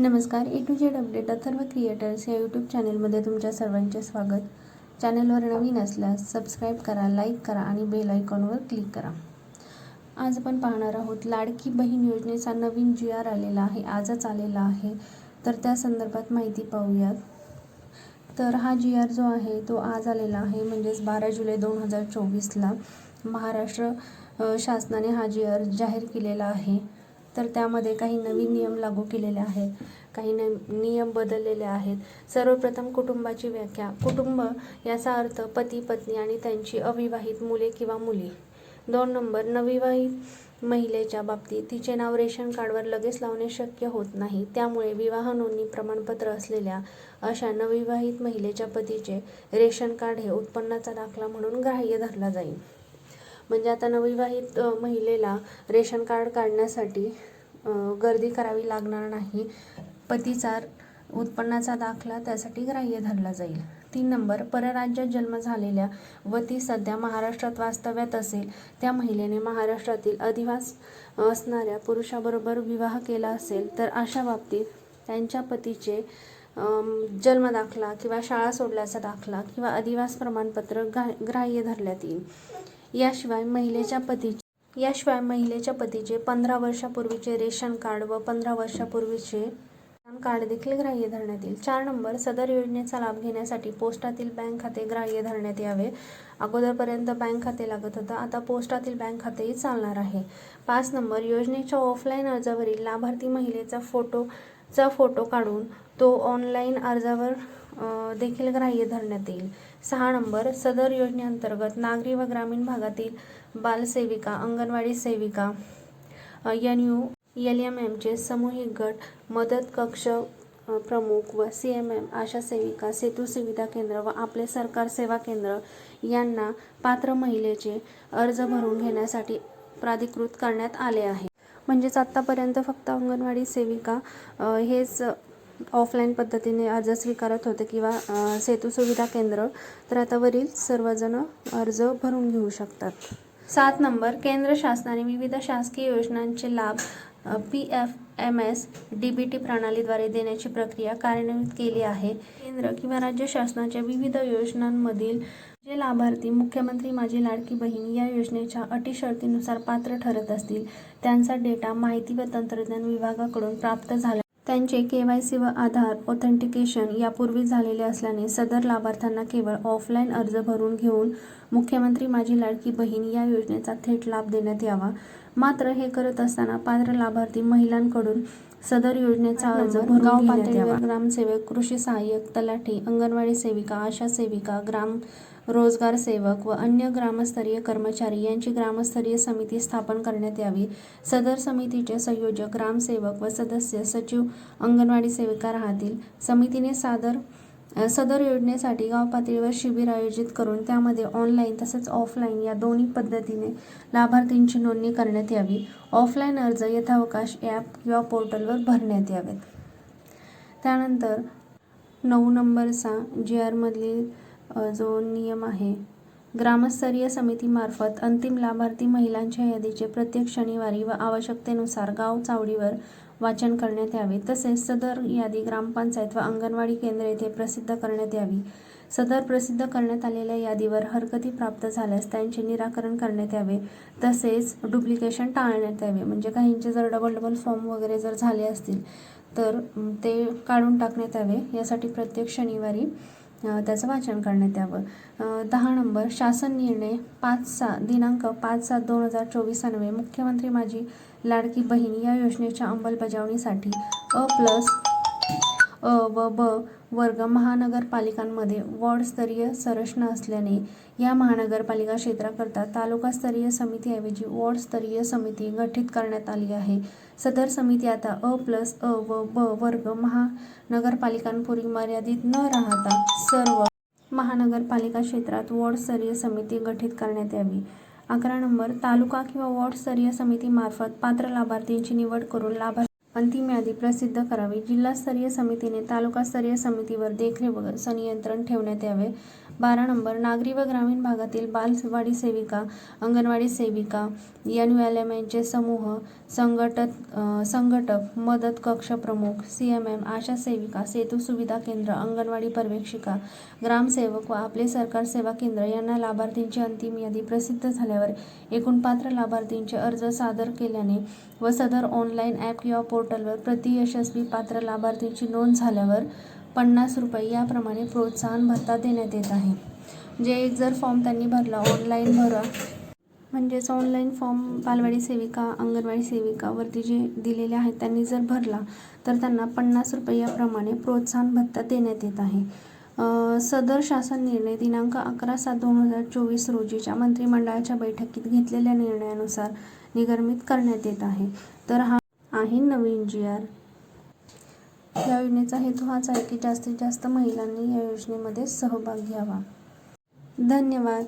नमस्कार A to Z update Atharva creators या YouTube चॅनलमध्ये तुमच्या सर्वांचे स्वागत. चॅनलवर नवीन असल्यास सबस्क्राईब करा लाईक करा आणि बेल आयकॉनवर क्लिक करा. आज आपण पाहणार आहोत लाडकी बहीण योजनेचा नवीन जी आर आलेला आहे आजच आलेला आहे. तर त्या संदर्भात माहिती पाहूयात. तर हा जी आर जो आहे तो आज आलेला आहे म्हणजेच बारा जुलै दोन हजार चोवीसला. महाराष्ट्र शासनाने हा जी आर जाहीर केलेला आहे. तर त्यामध्ये काही नवीन नियम लागू केलेले आहेत काही न नियम बदललेले आहेत. सर्वप्रथम कुटुंबाची व्याख्या. कुटुंब याचा अर्थ पती पत्नी आणि त्यांची अविवाहित मुले किंवा मुली. दोन नंबर नविवाहित महिलेच्या बाबतीत तिचे नाव रेशन कार्डवर लगेच लावणे शक्य होत नाही. त्यामुळे विवाह नोंदणी प्रमाणपत्र असलेल्या अशा नवविवाहित महिलेच्या पतीचे रेशन कार्ड हे उत्पन्नाचा दाखला म्हणून ग्राह्य धरला जाईल. म्हणजे आता नवविवाहित महिलेला रेशन कार्ड काढण्यासाठी गर्दी करावी लागणार नाही. पतीचा उत्पन्नाचा दाखला त्यासाठी ग्राह्य धरला जाईल. तीन नंबर परराज्यात जन्म झालेल्या व ती सध्या महाराष्ट्रात वास्तव्यात असेल. त्या महिलेने महाराष्ट्रातील अधिवास असणाऱ्या पुरुषाबरोबर विवाह केला असेल तर अशा बाबतीत त्यांच्या पतीचे जन्म जन्मदाखला किंवा शाळा सोडल्याचा दाखला किंवा अधिवास प्रमाणपत्र ग्राह्य धरल्यात येईल. याशिवाय महिलेच्या पतीचे याशिवाय महिलेच्या पतीचे पंधरा वर्षापूर्वीचे रेशन कार्ड व पंधरा वर्षापूर्वीचे पॅन कार्ड देखील ग्राह्य धरण्यात येईल. चार नंबर सदर योजनेचा लाभ घेण्यासाठी पोस्टातील बँक खाते ग्राह्य धरण्यात यावे. अगोदरपर्यंत बँक खाते लागत होतं आता पोस्टातील बँक खातेही चालणार आहे. पाच नंबर योजनेच्या ऑफलाईन अर्जावरील लाभार्थी महिलेचा फोटोचा फोटो काढून तो ऑनलाईन अर्जावर देखील ग्राह्य धरण्यात येईल. सहा नंबर सदर योजनेअंतर्गत नागरी व ग्रामीण भागातील बालसेविका अंगणवाडी सेविका एन यू एल एम एमचे सामूहिक गट मदत कक्ष प्रमुख व सी एम एम आशा सेविका सेतू सुविधा केंद्र व आपले सरकार सेवा केंद्र यांना पात्र महिलेचे अर्ज भरून घेण्यासाठी प्राधिकृत करण्यात आले आहे. म्हणजेच आत्तापर्यंत फक्त अंगणवाडी सेविका हेच ऑफलाईन पद्धतीने अर्ज स्वीकारत होते किंवा सेतू सुविधा केंद्र तर आता वरील सर्वजण अर्ज भरून घेऊ शकतात. सात नंबर केंद्र शासनाने विविध शासकीय योजनांचे लाभ P F M S D B T प्रणालीद्वारे देण्याची प्रक्रिया कार्यान्वित केली आहे. केंद्र किंवा राज्य शासनाच्या विविध योजनांमधील जे लाभार्थी मुख्यमंत्री माझी लाडकी बहीण या योजनेच्या अटी शर्तीनुसार पात्र ठरत असतील त्यांचा डेटा माहिती व तंत्रज्ञान विभागाकडून प्राप्त झाला त्यांचे के वाय सी व आधार ऑथेंटिकेशन यापूर्वी झालेले असल्याने सदर लाभार्थ्यांना केवळ ऑफलाईन अर्ज भरून घेऊन मुख्यमंत्री माझी लाडकी बहीण या योजनेचा थेट लाभ देण्यात यावा. मात्र हे करत असताना पात्र लाभार्थी महिलांकडून सदर योजनेचा अर्ज गाव पातळीवर ग्रामसेवक कृषी सहाय्यक तलाठी अंगणवाडी सेविका आशा सेविका ग्राम रोजगार सेवक व अन्य ग्रामस्तरीय कर्मचारी यांची ग्रामस्तरीय समिती स्थापन करण्यात यावी. सदर समितीचे संयोजक ग्रामसेवक व सदस्य सचिव अंगणवाडी सेविका राहतील. समितीने सादर सदर योजनेसाठी गाव पातळीवर शिबिर आयोजित करून त्यामध्ये ऑनलाईन तसेच ऑफलाईन या दोन्ही पद्धतीने लाभार्थींची नोंदणी करण्यात यावी. ऑफलाईन अर्ज यथावकाश ॲप किंवा पोर्टलवर भरण्यात यावेत. त्यानंतर नऊ नंबरचा जी आरमधील जो नियम आहे ग्रामस्तरीय समितीमार्फत अंतिम लाभार्थी महिलांच्या यादीचे प्रत्येक शनिवारी व आवश्यकतेनुसार गाव चावडीवर वाचन करण्यात यावे. तसेच सदर यादी ग्रामपंचायत व अंगणवाडी केंद्र येथे प्रसिद्ध करण्यात यावी. सदर प्रसिद्ध करण्यात आलेल्या यादीवर हरकती प्राप्त झाल्यास त्यांचे निराकरण करण्यात यावे. तसेच डुप्लिकेशन टाळण्यात यावे. म्हणजे काहींचे जर डबल डबल फॉर्म वगैरे जर झाले असतील तर ते काढून टाकण्यात यावे. यासाठी प्रत्येक शनिवारी त्याचं वाचन करण्यात यावं. दहा नंबर शासन निर्णय पाच सहा दिनांक पाच सात दोन हजार चोवीस अन्वये मुख्यमंत्री माझी लाडकी बहीण या योजनेच्या अंमलबजावणीसाठी अ प्लस अ व ब वर्ग महानगरपालिकांमध्ये वॉर्डस्तरीय संरचना असल्याने या महानगरपालिका क्षेत्राकरता तालुकास्तरीय समितीऐवजी वॉर्डस्तरीय समिती गठीत करण्यात आली आहे. सदर समिती आता अ प्लस अ व ब वर्ग महानगरपालिकांपूर्वी मर्यादित न राहता सर्व महानगरपालिका क्षेत्रात वॉर्डस्तरीय समिती गठीत करण्यात यावी. अकरा नंबर तालुका किंवा वॉर्डस्तरीय समितीमार्फत पात्र लाभार्थींची निवड करून लाभार्थी अंतिम यादी प्रसिद्ध करावी. जिल्हास्तरीय समितीने तालुकास्तरीय समितीवर देखरेख व संनियंत्रण ठेवण्यात यावे. बारा नंबर नागरी व ग्रामीण भागातील बालवाडी सेविका अंगणवाडी सेविका एन यू एल एम एनचे समूह संघटक संघटक मदत कक्ष प्रमुख सी एम एम आशा सेविका सेतू सुविधा केंद्र अंगणवाडी पर्यवेक्षिका ग्रामसेवक व आपले सरकार सेवा केंद्र यांना लाभार्थींची अंतिम यादी प्रसिद्ध झाल्यावर एकूण पात्र लाभार्थींचे अर्ज सादर केल्याने व सदर ऑनलाईन ॲप किंवा पोर्टलवर प्रति यशस्वी पात्र लाभार्थींची नोंद झाल्यावर पन्नास रुपये याप्रमाणे प्रोत्साहन भत्ता देण्यात येत आहे. जे जर फॉर्म त्यांनी भरला ऑनलाईन भरा. म्हणजेच ऑनलाईन फॉर्म बालवाडी सेविका अंगणवाडी सेविकावरती जे दिलेले आहेत त्यांनी जर भरला तर त्यांना पन्नास रुपये याप्रमाणे प्रोत्साहन भत्ता देण्यात येत आहे. सदर शासन निर्णय दिनांक अकरा सात दोन हजार चोवीस रोजीच्या मंत्रिमंडळाच्या बैठकीत घेतलेल्या निर्णयानुसार निगर्मित करण्यात येत आहे. तर हा आहे नवीन जी आर या योजनेचा हेतू हाच आहे की जास्तीत जास्त महिलांनी या योजनेमध्ये सहभाग घ्यावा. धन्यवाद.